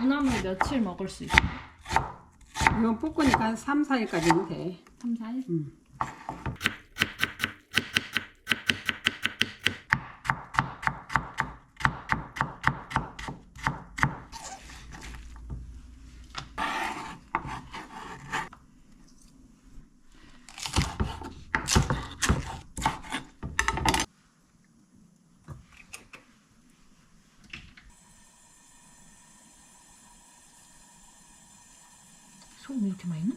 무나무 며칠 먹을 수 있어요? 이건 볶으니까 한 3, 4일까지는 돼. 3, 4일? 응. 소금 이렇게 많이 넣어?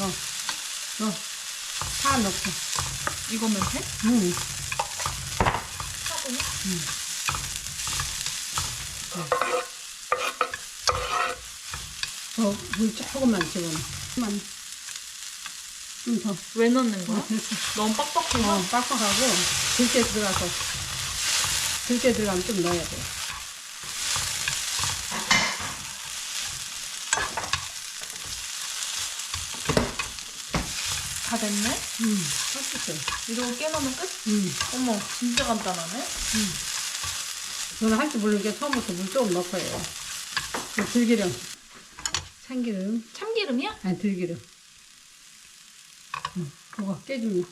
어, 어, 파 넣고. 이거면 돼? 음. 사고는? 더, 물 조금만 집어넣어. 만. 좀 더. 왜 넣는 거야? 어. 너무 빡빡해서? 어, 빡빡하고, 들깨 들어가서. 들깨 들어가면 좀 넣어야 돼. 다 됐네? 음, 빡빡해. 이러고 깨놓으면 끝? 음. 어머 진짜 간단하네? 저는 할 줄 모르는 게 처음부터 물 조금 넣고 해요. 그 들기름. 참기름. 참기름이야? 아니, 들기름. 응, 그거 깨주면.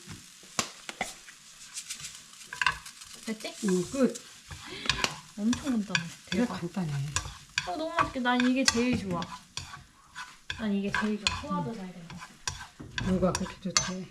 됐지? 응, 끝. 엄청 간단해 되게 대박 간단해. 어 너무 맛있게 난 이게 제일 좋아 난 이게 제일 좋아 소화도 잘 되고 뭐가 그렇게 좋대.